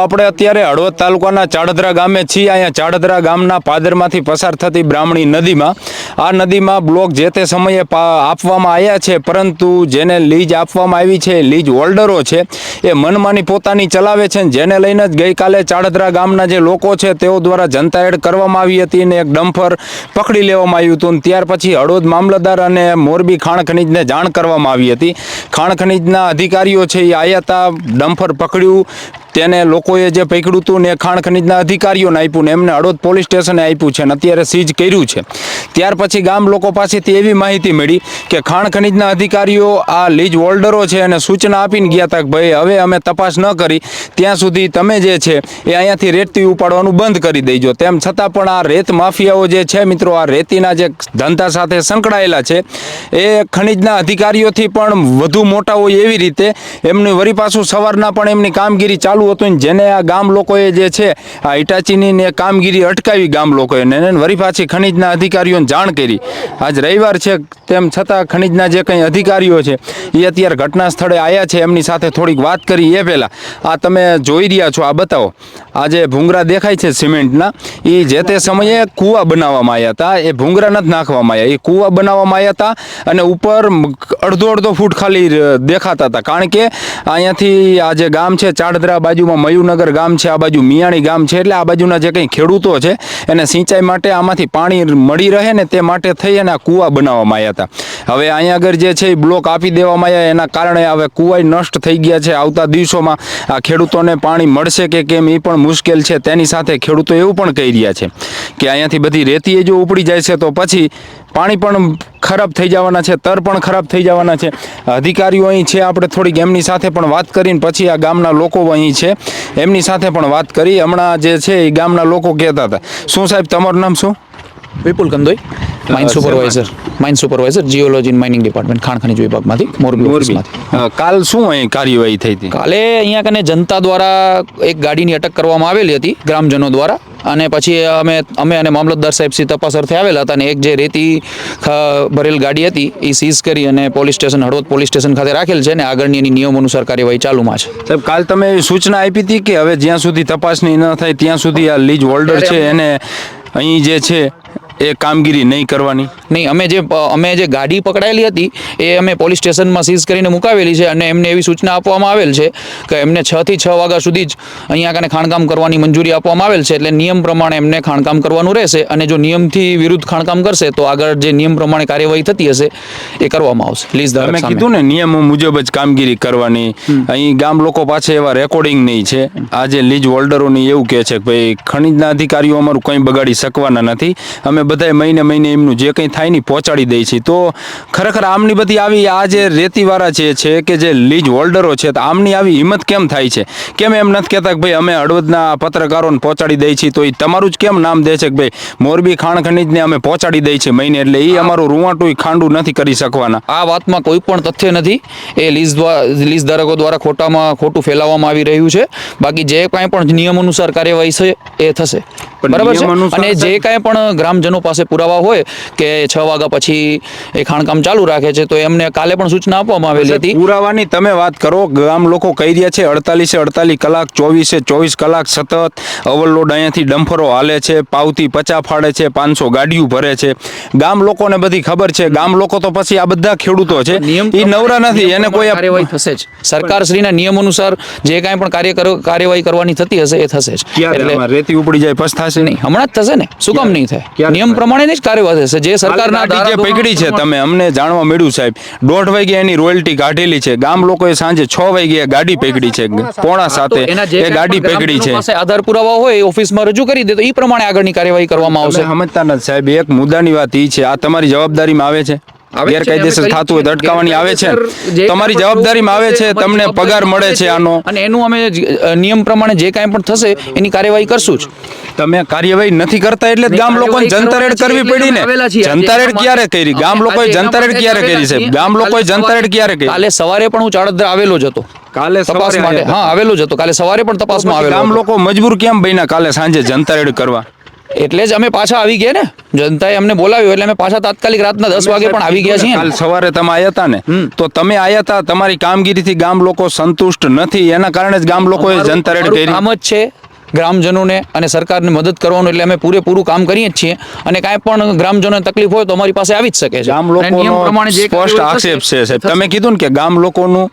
આપણે અત્યારે હળવદ તાલુકાના ચાડદરા ગામે છીએ. અહીંયા ચાડદરા ગામના પાદરમાંથી પસાર થતી બ્રાહ્મણી નદીમાં. આ નદીમાં બ્લોક જે તે સમયે આપવામાં આવ્યા છે, પરંતુ જેને લીજ આપવામાં આવી છે લીજ હોલ્ડરો છે, એ મનમાની પોતાની ચલાવે છે જેને લઈને જ ગઈકાલે ચાડદરા ગામના જે લોકો છે, તેઓ દ્વારા જનતા એડ કરવામાં આવી હતી અને એક ડમ્ફર પકડી લેવામાં આવ્યું હતું ત્યાર પછી હળવદ મામલતદાર અને મોરબી ખાણ ખનીજને જાણ કરવામાં આવી હતી. ખાણ ખનીજના અધિકારીઓ છે, એ આવ્યા હતા ડમ્ફર પકડ્યું. તેને લોકોએ જે પકડ્યું હતું ને ખાણ ખનીજના અધિકારીઓને આપ્યું ને એમને હળવદ પોલીસ સ્ટેશને આપ્યું છે અને અત્યારે સીઝ કર્યું છે. ત્યાર પછી ગામ લોકો પાસેથી એવી માહિતી મળી કે ખાણ ખનીજના અધિકારીઓ આ લીજ હોલ્ડરો છે અને સૂચના આપીને ગયા હતા કે ભાઈ હવે અમે તપાસ ન કરી, ત્યાં સુધી તમે જે છે એ અહીંયાથી રેતી ઉપાડવાનું બંધ કરી દેજો. તેમ છતાં પણ આ રેત માફિયાઓ જે છે મિત્રો, આ રેતીના જે ધંધા સાથે સંકળાયેલા છે, એ ખનીજના અધિકારીઓથી પણ વધુ મોટા હોય એવી રીતે એમની વરી પાછું સવારના પણ એમની કામગીરી ચાલુ હતું ને જેને આ ગામ લોકોએ જે છે, આ ઇટાચીની ને કામગીરી અટકાવી ગામ લોકોએ. ને વરી પાછી ખનિજના અધિકારીઓને જાણ કરી. આજ રવિવાર છે, તેમ છતાં ખનિજના જે કંઈ અધિકારીઓ છે, એ અત્યારે ઘટના સ્થળે આવ્યા છે, એમની સાથે થોડીક વાત કરી. એ પહેલાં આ તમે જોઈ રહ્યા છો, આ બતાવો. આ જે ભૂંગરા દેખાય છે સિમેન્ટના, એ જે તે સમયે કૂવા બનાવવામાં આવ્યા હતા. એ ભૂંગરા નથી નાખવામાં આવ્યા એ કૂવા બનાવવામાં આવ્યા હતા અને ઉપર અડધો અડધો ફૂટ ખાલી દેખાતા હતા. કારણ કે અહીંયાથી આ જે ગામ છે, ચાડદરા બાજુમાં મયુનગર ગામ છે, આ બાજુ મિયાણી ગામ છે, એટલે આ બાજુના જે કંઈ ખેડૂતો છે, એને સિંચાઈ માટે આમાંથી પાણી મળી રહે ને તે માટે થઈ અને આ કૂવા બનાવવામાં આવ્યા હતા. હવે અહીંયા આગળ જે છે એ બ્લોક આપી દેવામાં આવ્યા, એના કારણે હવે કૂવાય નષ્ટ થઈ ગયા છે આવતા દિવસોમાં. આ ખેડૂતોને પાણી મળશે કે કેમ એ પણ મુશ્કેલ છે, તેની સાથે ખેડૂતો એવું પણ કહી રહ્યા છે કે અહીંયાથી બધી રેતી જો ઉપડી જાય છે, તો પછી પાણી પણ ખરાબ થઈ જવાના છે, તર પણ ખરાબ થઈ જવાના છે. અધિકારીઓ અહીં છે, આપણે થોડીક એમની સાથે પણ વાત કરીને પછી આ ગામના લોકો અહીં છે. એમની સાથે પણ વાત કરી, હમણાં જે છે એ ગામના લોકો કહેતા હતા. શું સાહેબ, તમારું નામ શું? Vipul Kandoi mine supervisor mine supervisor geology mining department ખાણ ખનીજ વિભાગમાંથી મોરબી ઓફિસમાંથી. કાલ શું અહીં કાર્યવાહી થઈ હતી? કાલે અહીંયા કને જનતા દ્વારા એક ગાડીની અટક કરવામાં આવેલી હતી ગ્રામજનો દ્વારા. અને પછી અમે અમે અને મામલતદાર સાહેબ શ્રી તપાસ અર્થે આવેલા હતા અને એક જે રેતી ભરેલ ગાડી હતી એ સીઝ કરી અને police station Halvad police station ખાતે રાખેલ છે અને આગળની એની નિયમ અનુસાર કાર્યવાહી ચાલુમાં છે. સાહેબ કાલ તમે સૂચના આપી હતી કે હવે જ્યાં સુધી તપાસની ન થાય ત્યાં સુધી આ લીજ હોલ્ડર છે એને અહીં જે છે એ કામગીરી નહીં કરવાની? નહીં અમે જે અમે જે ગાડી પકડાયેલી હતી એ અમે પોલીસ સ્ટેશનમાં સીઝ કરીને મુકાવેલી છે અને એમને એવી સૂચના આપવામાં આવેલ છે કે એમને છ થી છ વાગ્યા સુધી જ અહીંયા કને ખાણકામ કરવાની મંજૂરી આપવામાં આવેલ છે એટલે નિયમ પ્રમાણે એમને ખાણકામ કરવાનું રહેશે અને જો નિયમથી વિરુદ્ધ ખાણકામ કરશે તો આગળ જે નિયમ પ્રમાણે કાર્યવાહી થતી હશે એ કરવામાં આવશે. લીઝ તમે કીધું ને નિયમો મુજબ જ કામગીરી કરવાની. અહીં ગામ લોકો પાસે એવા રેકોર્ડિંગ નહીં છે. આજે લીજ હોલ્ડરોની એવું કહે છે કે ભાઈ ખનિજના અધિકારીઓ અમારું કંઈ બગાડી શકવાના નથી. અમે બધાય મહિને મહિને એમનું જે કંઈ થાય ને પહોંચાડી દે છીએ તો ખરેખર આમની બધી આવી આ જે રેતીવાળા જે છે કે જે લીજ હોલ્ડરો છે તો આમની આવી હિંમત કેમ થાય છે? કેમ એમ નથી કહેતા કે ભાઈ અમે હળવદના પત્રકારોને પહોંચાડી દઈએ છીએ તો એ તમારું જ કેમ નામ દે છે કે ભાઈ મોરબી ખાણ ખનીજને અમે પહોંચાડી દઈએ છીએ મહિને? એટલે એ અમારું રૂવાટું ખાંડું નથી કરી શકવાના. આ વાતમાં કોઈ પણ તથ્ય નથી. એ લીઝ દ્વારા લીઝ ધારકો દ્વારા ખોટામાં ખોટું ફેલાવવામાં આવી રહ્યું છે. બાકી જે કાંઈ પણ નિયમ અનુસાર કાર્યવાહી છે એ થશે. બરાબર છે? અને જે કાંઈ પણ ગ્રામજનો પાસે પુરાવા હોય કે છ વાગ્યા પછી એ ખાણકામ ચાલુ રાખે છે તો એમને કાલે પણ સૂચના આપવામાં આવેલી હતી. પુરાવાની તમે વાત કરો ગામ લોકો કહી રહ્યા છે અડતાલીસે અડતાલીસ કલાક ચોવીસે ચોવીસ કલાક સતત ઓવરલોડ અહીંયાથી ડમ્ફરો હાલે છે પાવતી પચા ફાડે છે પાંચસો ગાડીઓ ભરે છે. ગામ લોકોને બધી ખબર છે ગામ લોકો તો પછી આ બધા ખેડૂતો છે. એ નવરા નથી એને કોઈ કાર્યવાહી થશે જ. સરકારશ્રીના નિયમ અનુસાર જે કાંઈ પણ કાર્ય કાર્યવાહી કરવાની થતી હશે એ થશે જ. એટલે રેતી ઉપડી જાય પછી થશે નહીં. હમણાં જ થશે ને. શું કામ નહીં થાય? નિયમ? પ્રમાણે જ કાર્યવાહી થશે. જે સરકારના જે પકડી છે તમે અમને જાણવા મળ્યું સાહેબ. દોઢ વાગે એની રોયલ્ટી કાઢેલી છે. ગામ લોકોએ સાંજે છ વાગે ગાડી પકડી છે. પોણા સાથે જે એ ગાડી પકડી છે. આધાર પુરાવા હોય એ ઓફિસમાં રજૂ કરી દે તો એ પ્રમાણે આગળની કાર્યવાહી કરવામાં આવશે. સમજતા નથી સાહેબ. એક મુદ્દાની વાત એ છે. આ તમારી જવાબદારીમાં આવે છે, ગેરકાયદેસર થતું હોય તો અટકાવવાની આવે છે. તમારી જવાબદારીમાં આવે છે તમને પગાર મળે છે આનો. અને એનું અમે નિયમ પ્રમાણે જે કાંઈ પણ થશે એની કાર્યવાહી કરશું જ. તમે કાર્યવાહી નથી કરતા એટલે ગામ લોકોને જનતા રેડ કરવી પડી ને જનતા રેડ ક્યારે કરી? ગામ લોકોએ જનતા રેડ ક્યારે કરી છે? ગામ લોકોએ જનતા રેડ ક્યારે કરી? કાલે સવારે પણ હું ચાડદ્રા આવેલો જ હતો. કાલે તપાસ માટે. હા આવેલો જ હતો. કાલે સવારે પણ તપાસમાં આવેલો ગામ લોકો મજબૂર કેમ બન્યા કાલે સાંજે જનતા રેડ કરવા? એટલે જ અમે પાછા આવી ગયા ને. જનતાએ અમને બોલાવ્યો એટલે અમે પાછા તાત્કાલિક રાતના દસ વાગે પણ આવી ગયા છીએ કાલ સવારે તમે આવ્યા હતા ને તો તમે આયા હતા તમારી કામગીરીથી ગામ લોકો સંતુષ્ટ નથી એના કારણે જ ગામ લોકોએ જનતા રેડ કરી કામ જ છે ગ્રામજનોને અને સરકારને મદદ કરવાનું એટલે અમે પૂરેપૂરું કામ કરીએ જ છીએ. અને કાંઈ પણ ગ્રામજનોને તકલીફ હોય તો અમારી પાસે આવી જ શકે છે. ગામ લોકોનો સ્પષ્ટ આક્ષેપ છે સાહેબ. તમે કીધું ને કે ગામ લોકોનું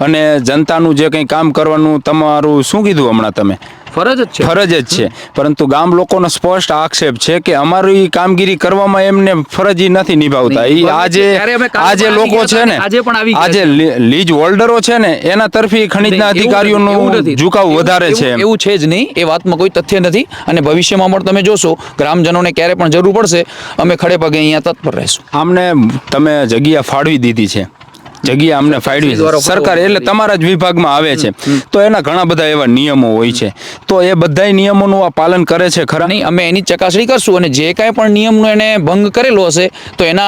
અને જનતાનું જે કંઈ કામ કરવાનું તમારું શું કીધું હમણાં તમે? ફરજ જ છે. ફરજ જ છે. પરંતુ ગામ લોકોનો સ્પષ્ટ આક્ષેપ છે કે અમારી કામગીરી કરવામાં એમને ફરજી નથી નિભાવતા. એ આજે આજે લોકો છે ને આજે પણ આવી આજે લીજ હોલ્ડરો છે ને એના તરફી ખનિજના અધિકારીઓનો એવું નથી, એવું ઝુકાવ વધારે છે એવું છે જ નહીં એ વાતમાં કોઈ તથ્ય નથી. અને ભવિષ્યમાં પણ તમે જોશો ગ્રામજનોને ક્યારે પણ જરૂર પડશે અમે ખડે પગે અહીંયા તત્પર રહીશું. આમને તમે જગ્યા ફાળવી દીધી છે. જગ્યા અમને ફાળવી છે. દ્વારા સરકાર એટલે તમારા જ વિભાગમાં આવે છે. તો એના ઘણા બધા એવા નિયમો હોય છે. તો એ બધાય નિયમોનું આ પાલન કરે છે ખરા? નહીં અમે એની ચકાસણી કરશું અને જે કાંઈ પણ નિયમનો એને ભંગ કરેલો હશે તો એના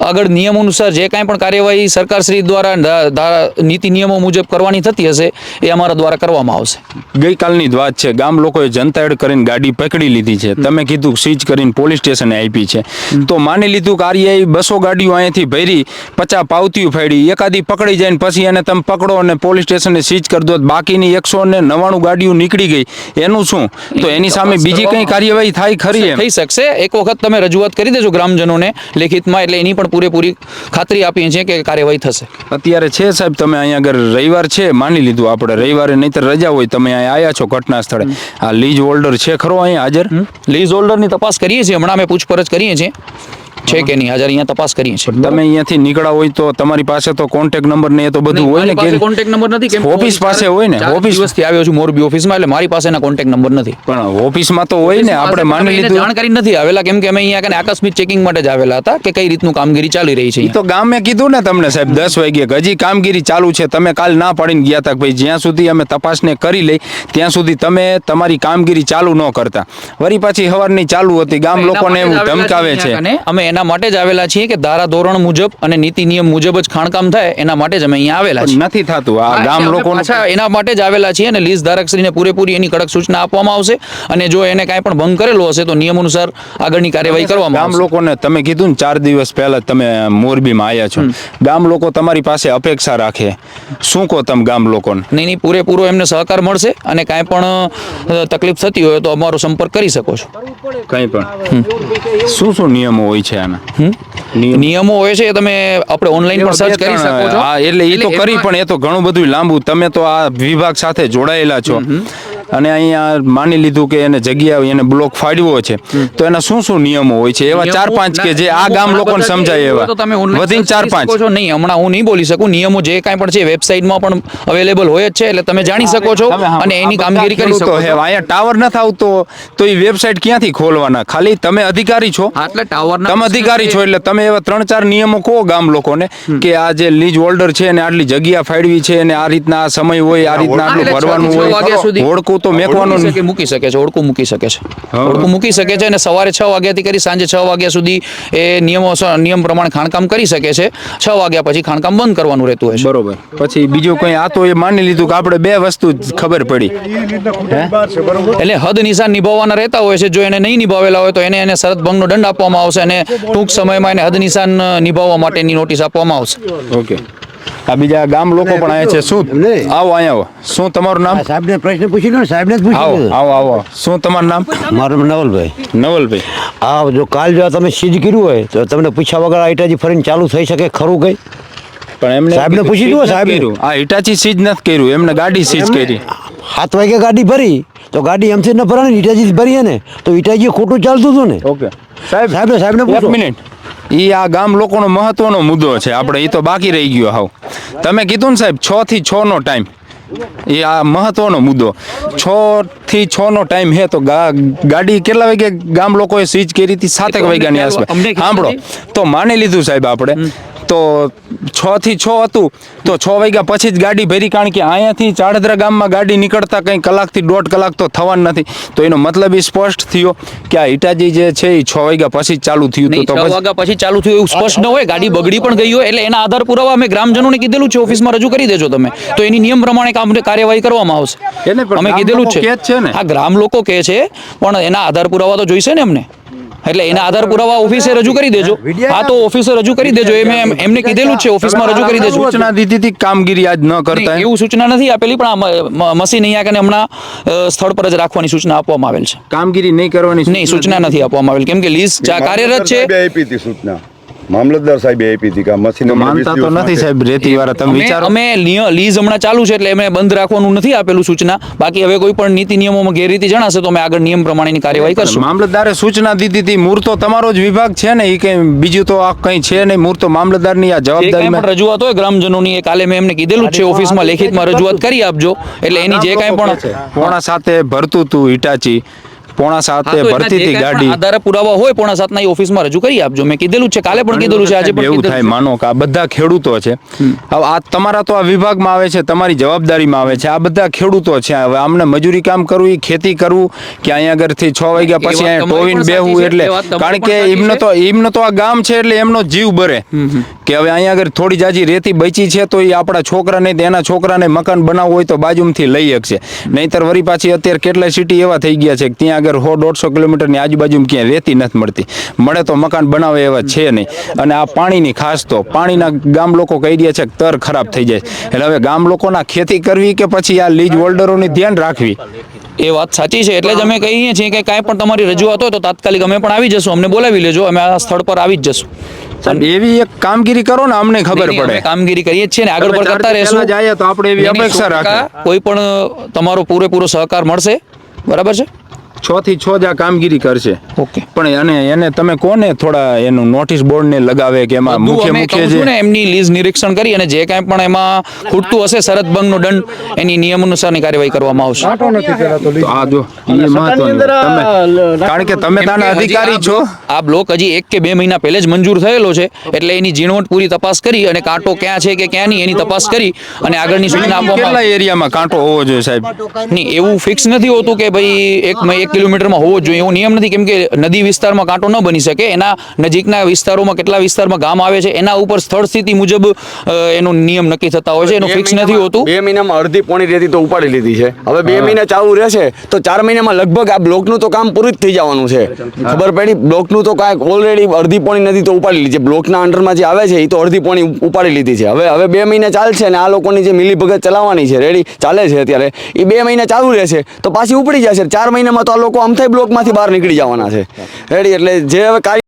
આગળ નિયમ અનુસાર જે કાંઈ પણ કાર્યવાહી સરકારશ્રી દ્વારા ધા- ધા- નીતિ નિયમો મુજબ કરવાની થતી હશે એ અમારા દ્વારા કરવામાં આવશે. ગઈકાલની જ વાત છે. ગામ લોકોએ જનતા એડ કરીને ગાડી પકડી લીધી છે. તમે કીધું સીઝ કરીને પોલીસ સ્ટેશને આપી છે. તો માની લીધું કે આર્યાએ બસો ગાડીઓ અહીંયાથી ભરી પચાસ પાવતીઓ ફાડી એકાદી પકડી જાય ને પછી એને તમે પકડો અને પોલીસ સ્ટેશને સીઝ કરી દો. તો બાકીની એકસો ને નવ્વાણું ગાડીઓ નીકળી ગઈ. એનું શું? તો એની સામે બીજી કઈ કાર્યવાહી થાય ખરી થઈ શકશે. એક વખત તમે રજૂઆત કરી દેજો ગ્રામજનોને લેખિતમાં એટલે એની પણ પૂરેપૂરી ખાતરી આપીએ છીએ કે કાર્યવાહી થશે. અત્યારે છે સાહેબ તમે અહીંયા આગળ રવિવાર છે માની લીધું આપણે. રવિવારે નહીતર રજા હોય તમે અહીંયા આવ્યા છો ઘટના સ્થળે. આ લીઝ હોલ્ડર છે ખરો અહીંયા હાજર? લીઝ હોલ્ડરની તપાસ કરીએ છીએ હમણાં અમે પૂછપરછ કરીએ છીએ. છે કે નહીં? હાજર અહીંયા તપાસ કરીએ છીએ. તમે અહીંયાથી નીકળ્યા હોય તો તમારી પાસે તો કોન્ટેક્ટ નંબર ને એ તો બધું હોય ને કે કોન્ટેક્ટ નંબર નથી કેમ કે ઓફિસ પાસે હોય ને, ઓફિસ- દિવસથી આવ્યો છું મોરબી ઓફિસમાં એટલે મારી પાસે એના કોન્ટેક્ટ નંબર નથી. પણ ઓફિસમાં તો હોય ને આપણે માની લીધું જાણકારી નથી આવેલા કેમ કે અમે અહીંયા કને આકસ્મિક ચેકિંગ માટે જ આવેલા હતા કે કઈ રીતનું કામગીરી ચાલી રહી છે તો ગામે કીધું ને તમને સાહેબ દસ વાગ્યે હજી કામગીરી ચાલુ છે તમે કાલ ના પાડીને ગયા હતા ભાઈ જ્યાં સુધી અમે તપાસને કરી લઈ ત્યાં સુધી તમે તમારી કામગીરી ચાલુ ન કરતા. વળી પાછી હવારની ચાલુ હતી ગામ લોકોને એવું ધમકાવે છે કને. અમે એના માટે જ આવેલા છીએ કે ધારા ધોરણ મુજબ અને નીતિ નિયમ મુજબ જ ખાણકામ થાય એના માટે જ અમે અહીંયા આવેલા છીએ. નથી થતું આ ગામ લોકો પાછા એના માટે જ આવેલા છીએ અને લીઝ ધારકશ્રીને પૂરેપૂરી એની કડક સૂચના આપવામાં આવશે અને જો એને કાંઈ પણ ભંગ કરેલો હશે તો નિયમ અનુસાર આગળની કાર્યવાહી કરવામાં ગામ લોકોને તમે કીધું ને ચાર દિવસ પહેલા તમે મોરબીમાં આવ્યા છો. ગામ લોકો તમારી પાસે અપેક્ષા રાખે. શું કહો તમે ગામ લોકોને? નહીં નહીં પૂરેપૂરો એમને સહકાર મળશે અને કાંઈ પણ તકલીફ થતી હોય તો અમારો સંપર્ક કરી શકો છો. કંઈ પણ. શું શું નિયમો હોય છે? આના નિયમ. નિયમો હોય છે એ તમે આપણે ઓનલાઈન પણ સર્ચ કરી શકો છો. હા એટલે એ તો કરી પણ એ તો ઘણું બધું લાંબુ. તમે તો આ વિભાગ સાથે જોડાયેલા છો. અને અહીંયા માની લીધું કે એને જગ્યા એને બ્લોક ફાડવો છે. તો એના શું શું નિયમો હોય છે? એવા ચાર પાંચ કે જે આ ગામ લોકોને સમજાય એવા. તો તમે વધીને ચાર પાંચ છો. નહીં હમણાં હું નહીં બોલી શકું. નિયમો જે કાંઈ પણ છે વેબસાઇટમાં પણ અવેલેબલ હોય જ છે એટલે તમે જાણી શકો છો અને એની કામગીરી કરી શકો છો. અહીંયા ટાવર નથી આવતો તો એ વેબસાઇટ ક્યાંથી ખોલવાના? ખાલી તમે અધિકારી છો? એટલે ટાવર તમે અધિકારી છો એટલે તમે એવા ત્રણ ચાર નિયમો કહો ગામ લોકોને કે આ જે લીજ હોલ્ડર છે ને આટલી જગ્યા ફાળવી છે અને આ રીતના આ સમય હોય આ રીતના આટલું ભરવાનું હોય. હોડકું તો મેકવાનું. મૂકી શકે મૂકી શકે છે હોડકું મૂકી શકે છે. હોડકું મૂકી શકે છે અને સવારે છ વાગ્યાથી કરી સાંજે છ વાગ્યા સુધી એ નિયમો નિયમ પ્રમાણે ખાણકામ કરી શકે છે. છ વાગ્યા પછી ખાણકામ બંધ કરવાનું રહેતું હોય છે. બરોબર. પછી બીજું કઈ આ તો એ માની લીધું કે આપણે બે વસ્તુ ખબર પડી. એટલે હદ નિશાન નિભાવવાના રહેતા હોય છે. જો એને નહીં નિભાવેલા હોય તો એને એને શરત ભંગનો દંડ આપવામાં આવશે અને ટૂંક સમયમાં એને હદ નિશાન નિભાવવા માટેની નોટિસ આપવામાં આવશે. ઓકે. આ બીજા ગામ લોકો પણ અહીંયા છે. શું? આવો અહીંયા આવો. શું તમારું નામ? સાહેબ ને પ્રશ્ન પૂછી લો ને સાહેબ ને જ પૂછી આવો આવો આવો. શું તમારું નામ? મારું નવલભાઈ. નવલભાઈ. આ જો કાલ જો તમે સીઝ કર્યું હોય તો તમને પૂછ્યા વગર આ ઇટાજી ફરીને ચાલુ થઈ શકે ખરું કઈ? પણ એમને સાહેબને પૂછી જુઓ, સાહેબને. કર્યું. આ હિટાચી સીઝ નથી કર્યું. એમને ગાડી સીઝ કરી. સાત વાગે ગાડી ભરી તો ગાડી એમથી ન ભરાય ને ઇટાજી ભરીએ ને તો ઇટાજી ખોટું ચાલતું હતું ને. ઓકે. સાહેબ સાહેબ સાહેબને એક મિનિટ. એ આ ગામ લોકોનો મહત્વનો મુદ્દો છે આપણે એ તો બાકી રહી ગયો હાવ. તમે કીધું ને સાહેબ છ થી છ નો ટાઈમ. એ આ મહત્વનો મુદ્દો. છ થી છ નો ટાઈમ હે તો ગાડી કેટલા વાગે ગામ લોકોએ સ્વિચ કરી હતી? સાતેક વાગ્યાની આસપાસ. સાંભળો. તો માની લીધું સાહેબ આપણે. તો છ થી છ હતું. તો છ વાગ્યા પછી જ ગાડી ભરી કારણ કે અહીંયાથી ચાડદરા ગામમાં ગાડી નીકળતા કંઈ કલાકથી દોઢ કલાક તો થવાનું નથી. તો એનો મતલબ એ સ્પષ્ટ થયો કે આ હિટાજી જે છે એ છ વાગ્યા પછી ચાલુ થયું તો વાગ્યા પછી ચાલુ થયું એવું સ્પષ્ટ ન હોય. ગાડી બગડી પણ ગઈ હોય એટલે એના આધાર પુરાવા અમે ગ્રામજનોને કીધેલું છે. ઓફિસમાં રજૂ કરી દેજો તમે. તો એની નિયમ પ્રમાણે કામ કાર્યવાહી કરવામાં આવશે. અમે કીધેલું છે. છે ગ્રામ લોકો કહે છે પણ એના આધાર પુરાવા તો જોઈશે ને એમને એટલે એના આધાર પુરાવા ઓફિસે રજૂ કરી દેજો. હા તો ઓફિસે રજૂ કરી દેજો. એમ એમ- એમને કીધેલું જ છે ઓફિસમાં રજૂ કરી દેજો. સૂચના દીધી હતી કામગીરી આજ ન કરતા એવું સૂચના નથી આપેલી પણ આ મશીન અહીંયા કને હમણાં સ્થળ પર જ રાખવાની સૂચના આપવામાં આવેલ છે. કામગીરી નહીં કરવાની નહીં સૂચના નથી આપવામાં આવેલ. કેમ કે લીઝ કાર્યરત છે. આપી હતી સૂચના. મામલતદાર સાહેબે આપી હતી કે આ મશીન માનતા તો નથી સાહેબ રેતી વાળા તમે અમે વિચારો. અમે લિય- લીઝ હમણાં ચાલુ છે એટલે એમને બંધ રાખવાનું નથી આપેલું સૂચના. બાકી હવે કોઈ પણ નીતિ નિયમોમાં ગેરરીતિ જણાશે તો અમે આગળ નિયમ પ્રમાણેની કાર્યવાહી કરશું. મામલતદારે સૂચના દીધી હતી મૂળ તો તમારો જ વિભાગ છે ને એ કઈ બીજું તો આ કઈ છે નહીં મૂળ તો મામલતદારની આ જે કાંઈ જવાબદારીમાં પણ રજૂઆત હોય ગ્રામજનોની એ કાલે મેં એમને કીધેલું જ છે ઓફિસમાં લેખિતમાં રજૂઆત કરી આપજો. એટલે એની જે કાંઈ પણ પોણા સાથે ભરતું તું હિટાચી પોણા સાતે ભરતી હતી ગાડી આધારે પુરાવા હોય પોણા સાતના એ ઓફિસમાં રજૂ કરી આપજો. મેં કીધેલું છે કાલે પણ કીધેલું છે આજે પણ એવું થાય માનો કે આ બધા ખેડૂતો છે. હવે આ તમારા તો આ વિભાગમાં આવે છે તમારી જવાબદારીમાં આવે છે આ બધા ખેડૂતો છે. હવે આમને મજૂરી કામ કરવું ખેતી કરવું કે અહીંયા આગળથી છ વાગ્યા પછી અહીંયા ટોવીને બેહવું એટલે કારણ કે એમનો તો એમનો તો આ ગામ છે એટલે એમનો જીવ બરે કે હવે અહીંયા આગળ થોડી જાજી રેતી બચી છે તો એ આપણા છોકરાને તેના છોકરાને મકાન બનાવવું હોય તો બાજુમાંથી લઈ શકશે. નહીંતર વળી પાછી અત્યારે કેટલાય સિટી એવા થઈ ગયા છે કે ત્યાં આગળ સો દોઢસો કિલોમીટરની આજુબાજુમાં ક્યાંય રેતી નથી મળતી. મળે તો મકાન બનાવે એવા છે નહીં. અને આ પાણીની ખાસ તો પાણીના ગામ લોકો કહી રહ્યા છે કે તર ખરાબ થઈ જાય. એટલે હવે ગામ લોકોના ખેતી કરવી કે પછી આ લીજ હોલ્ડરોની ધ્યાન રાખવી? એ વાત સાચી છે. એટલે જ અમે કહીએ છીએ કે કાંઈ પણ તમારી રજૂઆત હોય તો તાત્કાલિક અમે પણ આવી જશું. અમને બોલાવી લેજો. અમે આ સ્થળ પર આવી જ જશું. એવી એક કામગીરી કરો ને અમને ખબર પડે. કામગીરી કરીએ જ છીએ ને આગળ પણ કરતા રહેશું. પહેલા તો આપણે એવી અપેક્ષા રાખીએ. કોઈ પણ તમારો પૂરેપૂરો સહકાર મળશે. બરાબર છે? છ થી છ જ આ કામગીરી કરશે. ઓકે. પણ અને એને તમે કોને થોડા એનું નોટિસ બોર્ડ ને લગાવે કે એમાં મુખ્ય મુખ્ય જે ને એમની લીઝ નિરીક્ષણ કરી અને જે કાંઈ પણ એમાં ખૂટતું હશે શરત ભંગનો દંડ એની નિયમ અનુસારની કાર્યવાહી કરવામાં આવશે. તો આ જો એ મહત્વનું તમે કારણ કે તમે તાના અધિકારી છો. આ બ્લોક હજી એક કે બે મહિના પહેલે જ મંજૂર થયેલો છે એટલે એની ઝીણવટ પૂરી તપાસ કરી અને કાંટો ક્યાં છે કે ક્યાં નહીં એની તપાસ કરી અને આગળની સૂચના આપવામાં કેટલા એરિયામાં કાંટો હોવો જોઈએ સાહેબ? નહીં એવું ફિક્સ નથી હોતું કે ભાઈ એક એક કિલોમીટરમાં હોવો જોઈએ એવો નિયમ નથી. કેમ કે નદી વિસ્તારમાં કાંટો ન બની શકે. એના નજીકના વિસ્તારોમાં કેટલા વિસ્તારમાં ગામ આવે છે એના ઉપર સ્થળ સ્થિતિ મુજબ એનો નિયમ નક્કી થતા હોય છે. એનું ફિક્સ નથી હોતું. બે મહિનામાં અડધી પોણી રેતી તો ઉપાડી લીધી છે. હવે બે મહિના ચાલુ રહેશે તો ચાર મહિનામાં લગભગ આ બ્લોકનું તો કામ પૂરું જ થઈ જવાનું છે. ખબર પડી? બ્લોકનું તો કાંઈક ઓલરેડી અડધી પોણી નદી તો ઉપાડી લીધી છે. બ્લોકના અંડરમાં જે આવે છે એ તો અડધી પોણી ઉપાડી લીધી છે. હવે હવે બે મહિના ચાલશે અને આ લોકોની જે મિલીભગત ચલાવવાની છે રેડી ચાલે છે અત્યારે. એ બે મહિના ચાલુ રહેશે તો પાછી ઉપડી જશે. ચાર મહિનામાં તો લોકો અમથાઈ થાય બ્લોકમાંથી બહાર નીકળી જવાના છે. રેડી એટલે જે હવે કાર્ય